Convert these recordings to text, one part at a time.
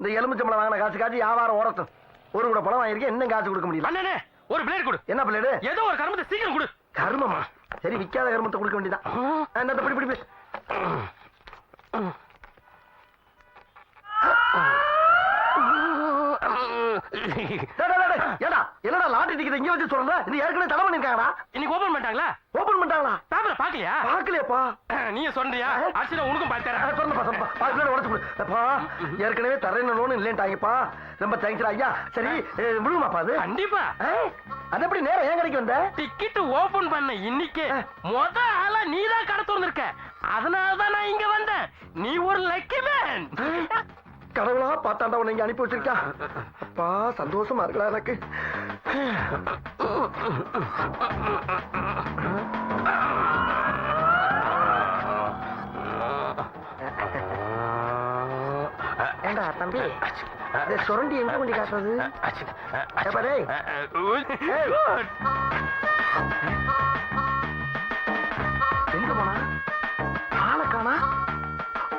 இந்த எலுமிச்சம்பளம் வாங்கின காசு காசு வியாபாரம் ஓரட்டும் ஒரு கூட பழம் வாங்கியிருக்கேன் இன்னும் காசு கொடுக்க முடியல. அண்ணனே ஒரு பிளேட் கொடு. என்ன பிள்ளைடு ஏதோ ஒரு கருமத்தை சீக்கிரம் கொடு. கருமமா? சரி விக்காத கருமத்தை கொடுக்க வேண்டியதான் என்னத்த பிடி பிடி. ஏடா என்னடா லாட்டரி டிக்கெட் இங்க வச்சு சொல்ற இது ஏற்கனவே தடை பண்ணிருக்காங்கடா. இன்னைக்கு ஓபன் பண்ணிட்டாங்களா? ஓபன் பண்ணிட்டாங்களா? பேப்பர் பாக்கலையா பாக்கலையப்பா நீங்க சொல்றியா? அரிசில உனக்கும் பார்த்தேன் சொல்லுப்பா பிள்ளை உடச்சு கொடு. அப்பா ஏற்கனவே தரேன்னு லோன் இல்லைன்ட்டாங்கப்பா. ரொம்ப தேங்க்ஸ்டா ஐயா சரி அஹ், விடுமாப்பா அது? கண்டிப்பா. அது எப்படி நேரம் ஏன் கடைக்கு வந்த? டிக்கெட் ஓபன் பண்ண இன்னைக்கு முத ஆளா நீ தான் கடை திறந்திருக்க அதனால தான் நான் இங்க வந்தேன். நீ ஒரு லக்கி மேன் கடவுளா பார்த்தாண்டா உன்னை இங்க அனுப்பி வச்சிருக்கா அப்பா சந்தோஷமா இருக்கலாம் எனக்கு ஏண்டா தம்பி சுரண்டி எங்க கொண்டு காட்டுறது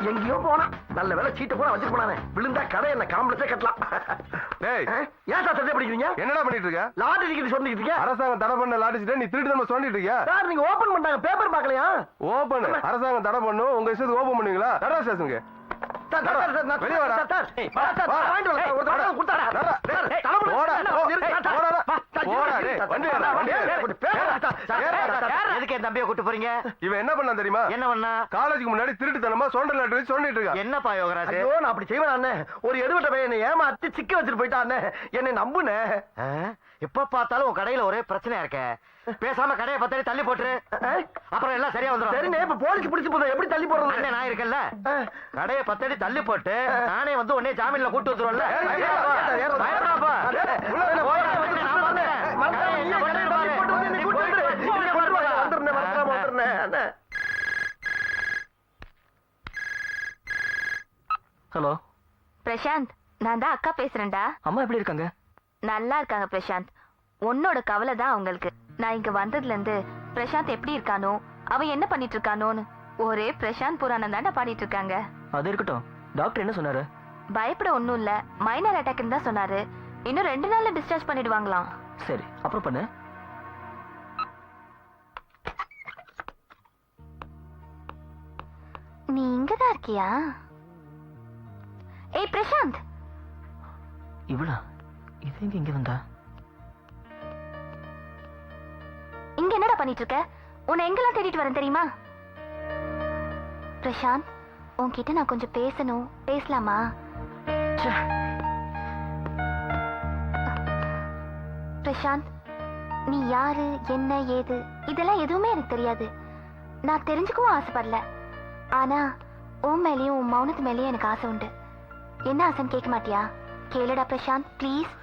எங்கேயோ போனா நல்ல வேலை சீட்டை போனா வச்சுட்டு போனானே விழுந்தா கடை என்ன காம்பளத்தே கட்டலாம்? ஏன் சார் சட்டை படிக்கிறீங்க என்னடா பண்ணிட்டு இருக்க லாட்டரி டிக்கெட் சொல்லிட்டு இருக்கீங்க அரசாங்கம் தடை பண்ண லாட்டிச்சுட்டு நீ திருட்டு நம்ம சொல்லிட்டு இருக்கியா சார் நீங்க ஓபன் பண்ணாங்க பேப்பர் பார்க்கலையா ஓபன் அரசாங்கம் தடை பண்ணும் உங்க இஷ்டத்துக்கு ஓபன் பண்ணுவீங்களா நடரா ஸ்டேஷனுக்கு வெளிய வாடா. வாங்கிட்டு வரேன், எதுக்கு என் தம்பியை கூட்டு போறீங்க? இவன் என்ன பண்ணான் தெரியுமா? என்ன பண்ணா? காலேஜுக்கு முன்னாடி திருட்டுத்தனமா சொண்ட லாட்டரி சொல்லிட்டு இருக்கான். என்னப்பா யோகராஜ்? ஐயோ நான் அப்படி செய்வேன் ஒரு எடுவட்ட பையன் என்னை ஏமாத்தி சிக்க வச்சுட்டு போயிட்டான் என்னை நம்புனே? எப்ப பார்த்தாலும் உன் கடையில ஒரே பிரச்சனையா இருக்க? பேசாம கடையை பத்தாடி தள்ளி போட்டுரு. அப்புறம் எல்லாம் சரியா வந்துடும் சரிண்ணே இப்ப போலீஸ் பிடிச்சு போதும். எப்படி தள்ளி போடுறது? நான் இருக்கேன்ல. கடையை பத்தாடி தள்ளி போட்டு நானே வந்து உடனே ஜாமீன்ல கூட்டு வந்துருவேன்ல ஏறு, ஏறு, ஏறு, ஏறு. பயப்படாப்பா. ஏறு, உள்ள வேணா, போய் போய் வந்து நான் பார்த்துக்கிறேன். மறக்காம கடையை நீயே என்ன கடையை பண்ணுன்னு தள்ளி போட்டு வந்து பாரு. என்னை நீ கூட்டிட்டு போயிடு. போய். நீ இங்க கொண்டு வா, போயிடு. வந்துடுறேன், அண்ணே. ஹலோ. பிரசாந்த் நான் தான் அக்கா பேசுறேன்டா. அம்மா எப்படி இருக்காங்க? நல்லா இருக்காங்க பிரசாந்த். உன்னோட கவலை தான் அவங்களுக்கு. நான் இங்க வந்ததுல இருந்து பிரசாந்த் எப்படி இருக்கானோ அவன் என்ன பண்ணிட்டு இருக்கானோன்னு ஒரே பிரசாந்த் புராணம் தானே பாடிட்டு இருக்காங்க அது இருக்கட்டும். டாக்டர் என்ன சொன்னாரு? பயப்பட ஒண்ணும் இல்ல. மைனர் அட்டாக்னு தான் சொன்னாரு. இன்னும் ரெண்டு நாள்ல டிஸ்சார்ஜ் பண்ணிடுவாங்களாம். சரி அப்புறம் பண்ணு. நீ இங்கதான் இருக்கியா? ஏய் பிரசாந்த். இவளா? இது எங்க இங்க வந்தா? இங்க என்னடா பண்ணிட்டு இருக்க உன்னை எங்கெல்லாம் தேடிட்டு வரேன் தெரியுமா? பிரசாந்த் உன்கிட்ட நான் கொஞ்சம் பேசணும். பேசலாமா. பிரசாந்த் நீ யாரு என்ன ஏது? இதெல்லாம் எதுவுமே எனக்கு தெரியாது. நான் தெரிஞ்சுக்கவும் ஆசைப்படல. ஆனா உன் மேலேயும் உன் மௌனத்து மேலேயும் எனக்கு ஆசை உண்டு. என்ன ஆசைன்னு கேட்க மாட்டியா? கேளுடா பிரசாந்த் ப்ளீஸ்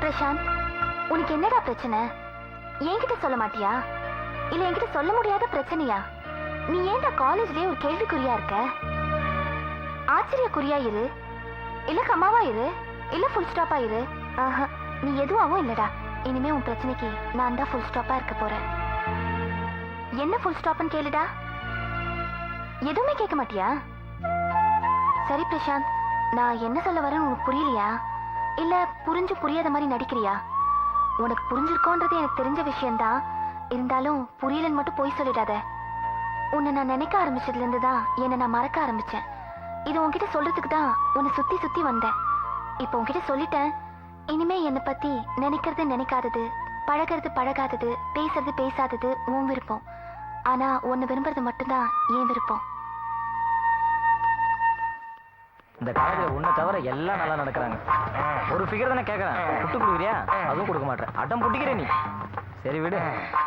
பிரசாந்த் உனக்கு என்னடா பிரச்சனை? என்கிட்ட சொல்ல மாட்டியா? இல்ல என்கிட்ட சொல்ல முடியாத பிரச்சனையா? நீ ஏன்டா காலேஜ்லயே ஒரு கேள்விக்குறியா இருக்க? ஆச்சரியக்குறியா இரு. இல்ல கம்மாவா இரு. இல்ல ஃபுல் ஸ்டாப்பா இரு. ஆஹா நீ எதுவாகவும் இல்லடா. இனிமே உன் பிரச்சனைக்கு நான் தான் ஃபுல் ஸ்டாப்பா இருக்க போறேன். என்ன ஃபுல் ஸ்டாப்னு கேளுடா? எதுவுமே கேட்க மாட்டியா? சரி பிரசாந்த் நான் என்ன சொல்ல வரேன்னு உனக்கு புரியலையா? இல்ல புரிஞ்சு புரியாத மாதிரி நடிக்கிறியா? உனக்கு புரிஞ்சிருக்கோன்றது எனக்கு தெரிஞ்ச விஷயம்தான். இருந்தாலும் புரியலன்னு மட்டும் போய் சொல்லிடாத. உன்னை நான் நினைக்க ஆரம்பிச்சதுல இருந்து தான் என்னை நான் மறக்க ஆரம்பிச்சேன். இது உன்கிட்ட சொல்றதுக்கு தான் உன்னை சுத்தி சுத்தி வந்தேன். இப்போ உன்கிட்ட சொல்லிட்டேன். இனிமே என்னை பத்தி நினைக்கிறது நினைக்காதது பழகிறது பழகாதது பேசுறது பேசாதது உன் விருப்பம். ஆனா உன்னை விரும்புறது மட்டும்தான் என் விருப்பம். இந்த காலேஜ்ல உன்னை தவிர எல்லாம் நல்லா நடக்கிறாங்க. ஒரு ஃபிகர் தானே கேட்கறேன் புட்டு கொடுக்குறியா? அதுவும் கொடுக்க மாட்டேன். அட்டம் புட்டிக்கிற நீ. சரி விடு.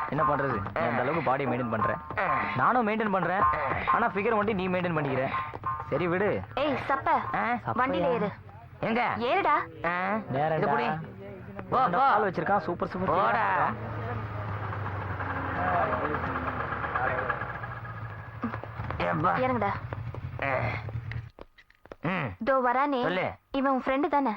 என்ன பண்றது? நீ அந்த அளவுக்கு பாடியை மெயின்டைன் பண்றேன். நானும் மெயின்டைன் பண்றேன். ஆனா ஃபிகர் மட்டும் நீ மெயின்டைன் பண்ணிக்கிற. சரி விடு. ஏய் சப்ப? வண்டியில ஏறு. எங்க? ஏறுடா. நேரம் புடி. போ, போ போ. கால் வச்சிருக்கான். Super super. போடா. இறங்குடா. தோ வரானே. இவன் உன் ஃப்ரெண்டு தானே?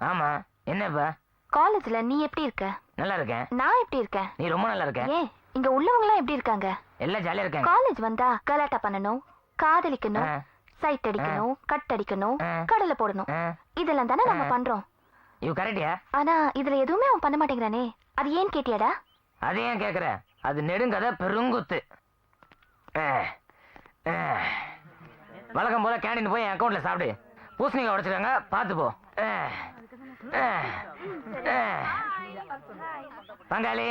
ஆமா. என்னப்பா? காலேஜ்ல நீ எப்படி இருக்க? நல்லா இருக்கேன். நான் எப்படி இருக்கேன்? நீ ரொம்ப நல்லா இருக்க ஏன்? இங்க உள்ளவங்க எல்லாம் எப்படி இருக்காங்க? எல்லாம் ஜாலியா இருக்கேன் காலேஜ் வந்தா கலாட்டா பண்ணணும் காதலிக்கணும். சைட் அடிக்கணும் கட் அடிக்கணும். கடலை போடணும். இதெல்லாம் தானே நம்ம. பண்றோம். கரெக்டியா? ஆனா இதுல எதுவுமே அவன் பண்ண மாட்டேங்கிறானே. அது ஏன் கேட்டியாடா? அது ஏன் கேக்குற? அது நெடுங்கதை பெருங்குத்து. வழக்கம் போல கேண்டீன் போய் என் அக்கௌண்ட்ல சாப்பிடு. பூசணிக்காய் உடைச்சிருக்காங்க பார்த்து போ. பங்காளி.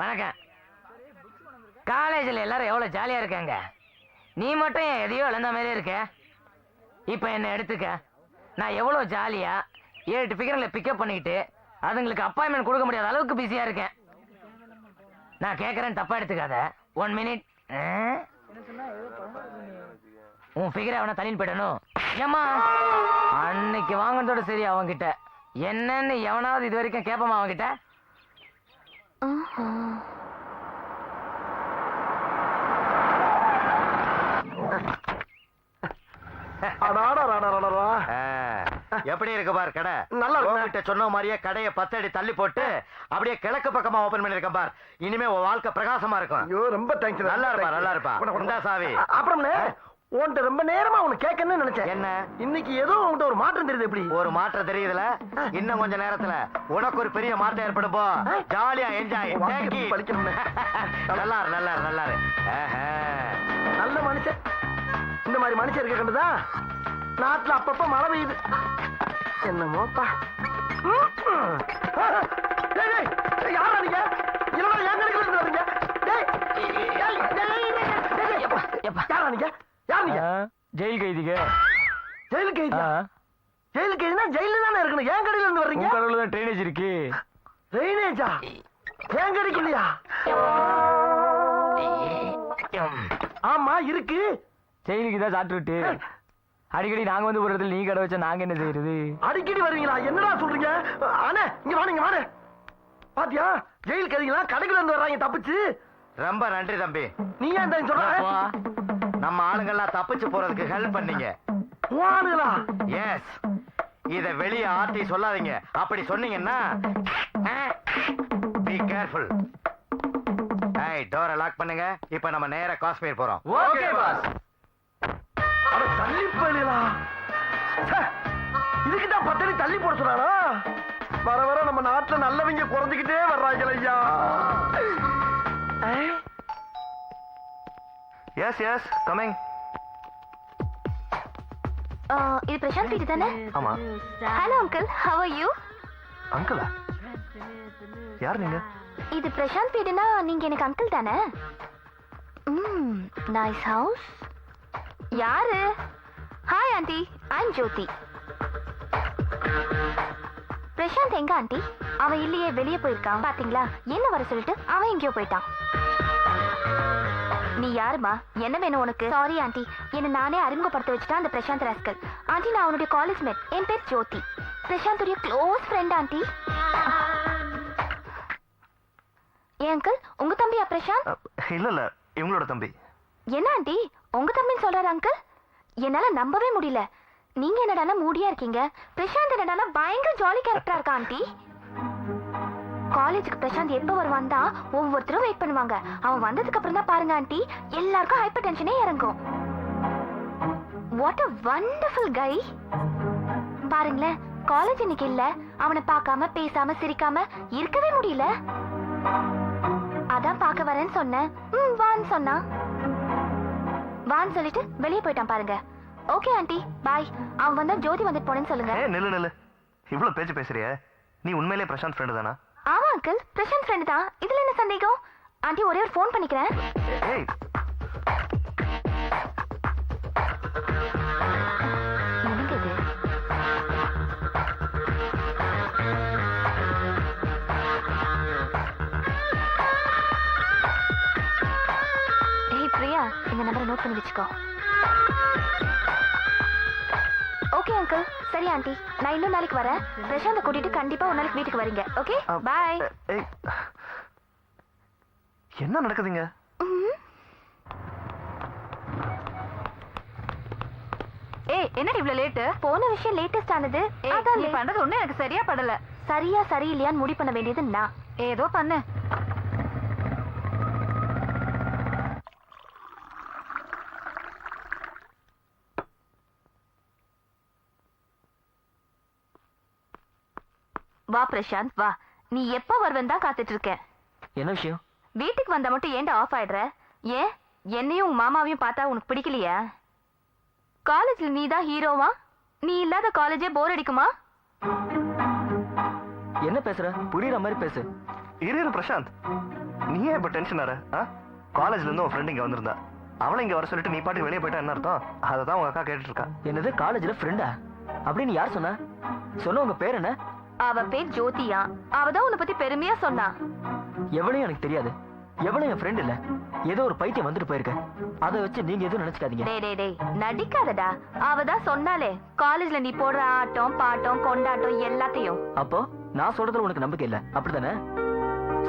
வணக்கம். காலேஜில் எல்லாரும் எவ்வளோ ஜாலியாக இருக்காங்க? நீ மட்டும் எதையோ இழந்த மாதிரி இருக்க. இப்போ என்னை எடுத்துக்க? நான் எவ்வளோ ஜாலியாக ஏழு ஃபிகரில் பிக்கப் பண்ணிக்கிட்டு அதுங்களுக்கு அப்பாயின்மெண்ட் கொடுக்க முடியாத அளவுக்கு பிஸியாக இருக்கேன். நான் கேட்குறேன் தப்பாக எடுத்துக்காத. ஒன் மினிட் உன் ஃபிகரை அவனை தள்ளின்னு போயிடணும். ஏம்மா? அன்னைக்கு வாங்கினதோட சரி அவன்கிட்ட. என்னன்னு எவனாவது இது வரைக்கும் கேட்பமா அவன்கிட்ட? ஆஹா. எப்படி இருக்கு பார் கடை. நல்லா இருக்கு. உன்கிட்ட சொன்ன மாதிரியே கடையை பத்தடி தள்ளி போட்டு அப்படியே கிழக்கு பக்கமா ஓபன் பண்ணிருக்கேன் பார். இனிமே உன் வாழ்க்கை பிரகாசமா இருக்கும். ஐயோ ரொம்ப தேங்க்ஸ் நல்லா இருப்பா, நல்லா இருப்பா. இந்தா சாவி. அப்புறம்னே உன்கிட்ட ரொம்ப நேரமா உனக்கு கேட்கணும்னு நினைச்சேன். என்ன? இன்னைக்கு ஏதோ உன்கிட்ட ஒரு மாற்றம் தெரியுது எப்படி? ஒரு மாற்றம் தெரியுதுல? இன்னும் கொஞ்ச நேரத்துல உனக்கு ஒரு பெரிய மாற்றம் ஏற்படும் போ. ஜாலியா என்ஜாய். நல்லா இரு, நல்லா நல்லா மனுஷன். இந்த மாதிரி மனுஷன் இருக்க கண்டுதா? நாட்டுல அப்பப்ப மழை பெய்யுது. என்னமோப்பா? யாரா நீங்க? இல்லடா என் கடைக்குள்ள இருந்து யாரா நீங்க? யார் நீங்க? ஜெயில் கைதிக ஜெயிலுக்கு கைதியா? கைதினா ஜெயில தானே இருக்கணும். என் கடையில இருந்து வர்றீங்க? கடவுள் தான் ட்ரைனேஜ் இருக்கு. ட்ரைனேஜா என் கடைக்குள்ளயா ஆமா இருக்கு. ஜெயிலுக்கு தான் சாப்பிட்டு அடிக்கடி நாங்க வந்து ஒரு இடத்துல நீ கடை வச்சா நாங்க என்ன செய்யறது? அடிக்கடி வருவீங்களா? என்னடா சொல்றீங்க? அண்ணே இங்க வாங்க வாங்க பாத்தியா? ஜெயில் கைதிகளா கடைக்குள்ள இருந்து வர்றாங்க தப்பிச்சு. ரொம்ப நன்றி தம்பி. நீ ஏன் இந்த சொல்ற? நம்ம ஆளுங்கெல்லாம் தப்பிச்சு போறதுக்கு ஹெல்ப் பண்ணீங்க. வானுங்களா எஸ் இத வெளிய ஆட்டி சொல்லாதீங்க. அப்படி சொன்னீங்கன்னா பி கேர்ஃபுல் டோரை லாக் பண்ணுங்க. இப்போ நம்ம நேரா காஷ்மீர் போறோம். ஓகே பாஸ் அட தள்ளி போயிடலா இதுக்கு தான் பத்தடி தள்ளி போட சொன்னானா? வர வர நம்ம நாட்டுல நல்லவங்க குறைஞ்சுக்கிட்டே வர்றாங்க ஐயா. எஸ் எஸ் கமிங் இது பிரசாந்த் வீடு தானே? ஆமா. Hello uncle how are you அங்கிளா யார் நீங்க? இது பிரசாந்த் வீடுனா நீங்க எனக்கு அங்கிள் தானே? ம் நைஸ் ஹவுஸ் யாரு? Hi aunty I'm Jyothi Prashanth எங்க ஆண்டி அவன் இல்லையே வெளியே போயிருக்கான். பாத்தீங்களா? என்ன வர சொல்லிட்டு அவன் எங்கேயோ போயிட்டான். நீ யாருமா? என்ன வேணும் உனக்கு? சாரி ஆண்டி என்ன நானே அறிமுகப்படுத்த வச்சுட்டா அந்த பிரசாந்த் ராஸ்கல் ஆண்டி நான் அவனுடைய காலேஜ் மேட் என் பேர் ஜோதி. பிரசாந்துடைய க்ளோஸ் ஃப்ரெண்ட் ஆண்டி ஏன் அங்கிள் உங்க தம்பியா பிரசாந்த்? இல்ல இல்ல. இவங்களோட தம்பி. என்ன ஆண்டி உங்க தம்பின்னு சொல்றாரு அங்கிள் என்னால நம்பவே முடியல. நீங்க என்னடானா மூடியா இருக்கீங்க? பிரசாந்த் என்னடானா பயங்கர ஜாலி கேரக்டரா இருக்கா ஆண்டி காலேஜுக்கு பிரசாந்த் எப்ப வருவான் தான் ஒவ்வொருத்தரும் வெயிட் பண்ணுவாங்க. அவன் வந்ததுக்கு அப்புறம் தான் பாருங்க ஆண்டி எல்லாருக்கும் ஹைப்பர் டென்ஷனே இறங்கும். வாட் அ வண்டர்ஃபுல் கை பாருங்களேன் காலேஜ் இன்னைக்கு இல்ல. அவனை பார்க்காம பேசாம சிரிக்காம இருக்கவே முடியல. அதான் பார்க்க வரேன்னு சொன்னேன். ம் வான்னு சொன்னான். வான்னு சொல்லிட்டு வெளியே போயிட்டான் பாருங்க. ஓகே ஆண்டி பாய் அவன் வந்தா ஜோதி வந்துட்டு போனேன்னு சொல்லுங்க. நில்லு நில்லு. இவ்வளவு பேச்சு பேசுறிய. நீ உண்மையிலே பிரசாந்த் ஃப்ரெண்டு தானா? ஆமா அங்கிள் பிரசாந்த் ஃப்ரெண்டு தான். இதுல என்ன சந்தேகம்? ஆண்டி ஒரே ஒரு ஃபோன் பண்ணிக்கிறேன். ஏய் இந்த நம்பரை நோட் பண்ணி வச்சுக்கோ. ஓகே அங்கிள் சரி ஆண்டி நான் இன்னும் நாளைக்கு வரேன். பிரசாந்தை கூட்டிட்டு கண்டிப்பா ஒரு நாளைக்கு வீட்டுக்கு வரீங்க. ஓகே பாய் என்ன நடக்குதுங்க? ஏய் என்னடி இவ்ளோ லேட் போன விஷயம் லேட்டஸ்ட் ஆனது. அதான். நீ பண்றது ஒண்ணு எனக்கு சரியா படல. சரியா சரியில்லையான்னு முடிவு பண்ண வேண்டியது நான். ஏதோ பண்ணு. வா பிரசாந்த் வா. நீ எப்போ வருவேன் தான் காத்துட்டு இருக்கேன் என்ன விஷயம்? வீட்டுக்கு வந்தா மட்டும் ஏன்டா ஆஃப் ஆயிடுற? ஏன்? என்னையும் உன் மாமாவையும் பார்த்தா உனக்கு பிடிக்கலையா? காலேஜ்ல நீ தான் ஹீரோவா? நீ இல்லாத காலேஜே போர் அடிக்குமா? என்ன பேசுற? புரியுற மாதிரி பேசு. இரு பிரசாந்த். நீ ஏன் இப்ப டென்ஷன் ஆற? காலேஜ்ல இருந்து உன் ஃப்ரெண்ட் இங்க வந்திருந்தா. அவளை இங்க வர சொல்லிட்டு நீ பாட்டுக்கு வெளியே போயிட்டா என்ன அர்த்தம்? அதை தான் உங்க அக்கா கேட்டுட்டு இருக்கா என்னது காலேஜ்ல ஃப்ரெண்டா அப்படின்னு யார் சொன்னா? சொன்ன உங்க பேர் என்ன? அவ பேர் ஜோதியா. அவ தான் உன்னை பத்தி பெருமையா சொன்னா. எவளையும் எனக்கு தெரியாது. எவளும் என் ஃப்ரெண்ட் இல்ல. ஏதோ ஒரு பைத்தியம் வந்துட்டு போயிருக்க. அதை வச்சு நீங்க எதுவும் நினைச்சுக்காதீங்க. டேய் டேய் டேய் நடிக்காதடா. அவ தான் சொன்னாலே காலேஜ்ல நீ போடுற ஆட்டம் பாட்டம் கொண்டாட்டம் எல்லாத்தையும். அப்போ நான் சொல்றதுல உனக்கு நம்பிக்கை இல்ல. அப்படிதானே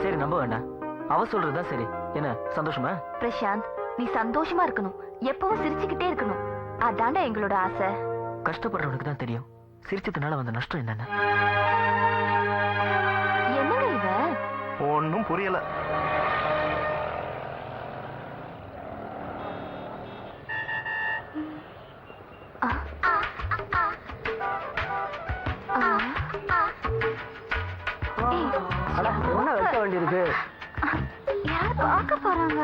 சரி நம்ப வேண்டாம். அவ சொல்றதுதான் சரி. என்ன சந்தோஷமா? பிரசாந்த் நீ சந்தோஷமா இருக்கணும். எப்பவும் சிரிச்சுக்கிட்டே இருக்கணும். அதான்டா எங்களோட ஆசை. கஷ்டப்படுறவனுக்கு தான் தெரியும். சிரிச்சதுனால வந்த நஷ்டம் என்னன்னு. என்னங்க ஒன்னும் புரியல. என்ன வைக்க வேண்டியிருக்கு? யார் பார்க்க போறாங்க?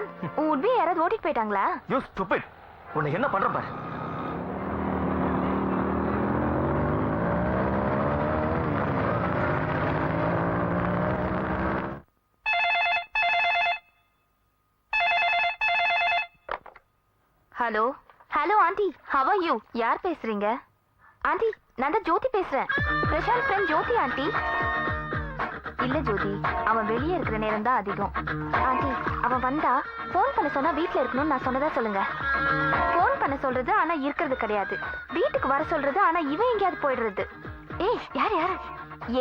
பிரசாந்த் உன் உட்பியை யாராவது ஓட்டிட்டு போயிட்டாங்களா? யூ ஸ்டூபிட் உன்னை என்ன பண்ற பாரு. Hello hello aunty how are you யார் பேசுறீங்க? ஆண்டி நான் தான் ஜோதி பேசுறேன். பிரசாந்த் ஃப்ரெண்ட் ஜோதி ஆண்டி இல்ல ஜோதி அவன் வெளியே இருக்கிற நேரம் தான் அதிகம். ஆண்டி அவன் வந்தா போன் பண்ண சொன்னா வீட்டுல இருக்கணும்னு நான் சொன்னதா சொல்லுங்க. போன் பண்ண சொல்றது ஆனா இருக்கிறது கிடையாது. வீட்டுக்கு வர சொல்றது ஆனா இவன் எங்கேயாவது போயிடுறது. ஏய் யார் யார்?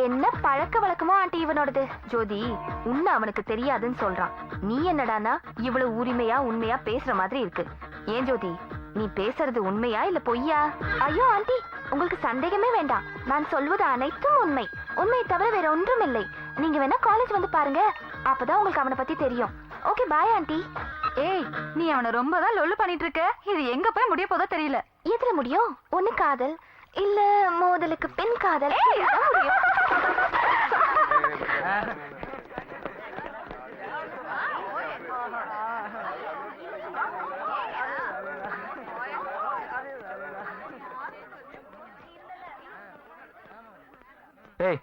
என்ன பழக்க வழக்கமோ ஆண்டி இவனோடது. ஜோதி உன்னை அவனுக்கு தெரியாதுன்னு சொல்றான். நீ என்னடானா இவ்வளவு உரிமையா உண்மையா பேசுற மாதிரி இருக்கு. ஏன் ஜோதி நீ பேசுறது உண்மையா இல்ல பொய்யா? ஐயோ ஆண்டி உங்களுக்கு சந்தேகமே வேண்டாம். நான் சொல்வது அனைத்தும் உண்மை. உண்மை தவிர வேற ஒன்றும் இல்லை நீங்க வேணா காலேஜ் வந்து பாருங்க. அப்பதான் உங்களுக்கு அவனை பத்தி தெரியும். ஓகே பாய் ஆண்டி ஏய் நீ அவனை ரொம்ப தான் லொல்லு பண்ணிட்டு இருக்க இது எங்க போய் முடிய போதோ தெரியல. எதுல முடியும்? ஒண்ணு காதல். இல்ல மோதலுக்கு பின் காதல். ஏய்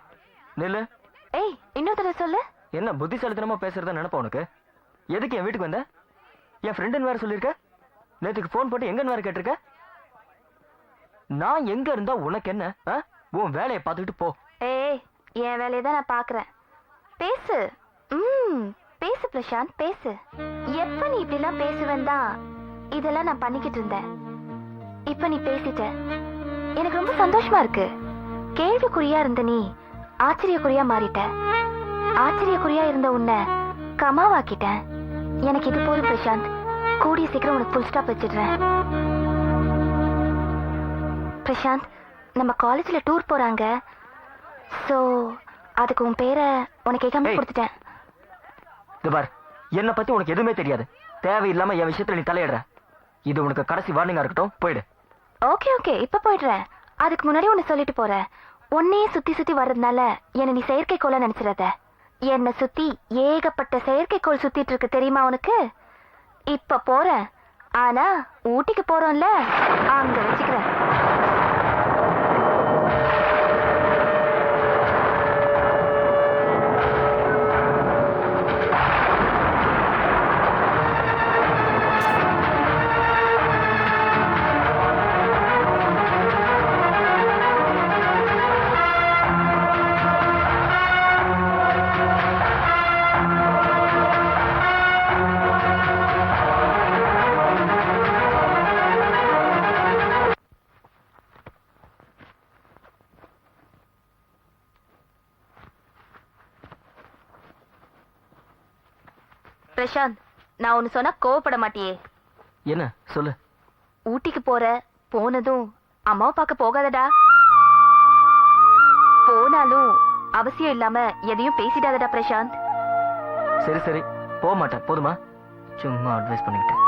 நில்லு. தடவை சொல்லு. என்ன புத்திசாலித்தனமா பேசுறதா நினைப்ப உனக்கு? எதுக்கு என் வீட்டுக்கு வந்த? என் ஃப்ரெண்டுன்னு வேற சொல்லியிருக்க? நேத்துக்கு ஃபோன் போட்டு எங்கன்னு வேற கேட்டிருக்க? நான் எங்க இருந்தா உனக்கு என்ன? உன் வேலையை பார்த்துக்கிட்டு போ. ஏய் என் வேலையை தான் நான் பாக்குறேன் பேசு. ம் பேசு பிரசாந்த் பேசு. எப்ப நீ இப்படிலாம் பேசுவேன் தான் இதெல்லாம் நான் பண்ணிக்கிட்டு இருந்தேன். இப்ப நீ பேசிட்ட. எனக்கு ரொம்ப சந்தோஷமா இருக்கு. கேள்விக்குறியா இருந்த நீ ஆச்சரியக்குறியா மாறிட்ட. ஆச்சரியக்குறியா இருந்த உன்னை கமாவாக்கிட்டேன். எனக்கு இது போதும் பிரசாந்த். கூடிய சீக்கிரம் உனக்கு ஃபுல் ஸ்டாப் வச்சிடுறேன். பிரசாந்த் நம்ம காலேஜ்ல டூர் போறாங்க. சோ அதுக்கு உன் பேரை உனக்கு கேட்காம. கொடுத்துட்டேன். பார் என்னை பத்தி உனக்கு எதுவுமே தெரியாது. தேவையில்லாம என் விஷயத்துல நீ தலையிடுற. இது உனக்கு கடைசி வார்னிங்கா இருக்கட்டும் போயிடு. ஓகே ஓகே இப்ப போயிடுறேன். அதுக்கு முன்னாடி ஒன்னு சொல்லிட்டு போறேன். உன்னையே சுத்தி சுத்தி வர்றதுனால என்ன நீ செயற்கைக்கோள நினைச்சிடாத. என்னை சுத்தி ஏகப்பட்ட செயற்கைக்கோள் சுத்திட்டு இருக்கு தெரியுமா உனக்கு? இப்ப போறேன். ஆனா ஊட்டிக்கு போறோம்ல. அங்க வச்சுக்கிறேன். பிரசாந்த் நான் ஒன்னு சொன்னா கோவப்பட மாட்டியே. என்ன? சொல்லு. ஊட்டிக்கு போற போனதும் அம்மாவை பார்க்க போகாதடா. போனாலும் அவசியம் இல்லாம எதையும் பேசிடாதடா பிரசாந்த். சரி சரி. போக மாட்டேன். போதுமா? சும்மா அட்வைஸ் பண்ணிக்கிட்டேன்.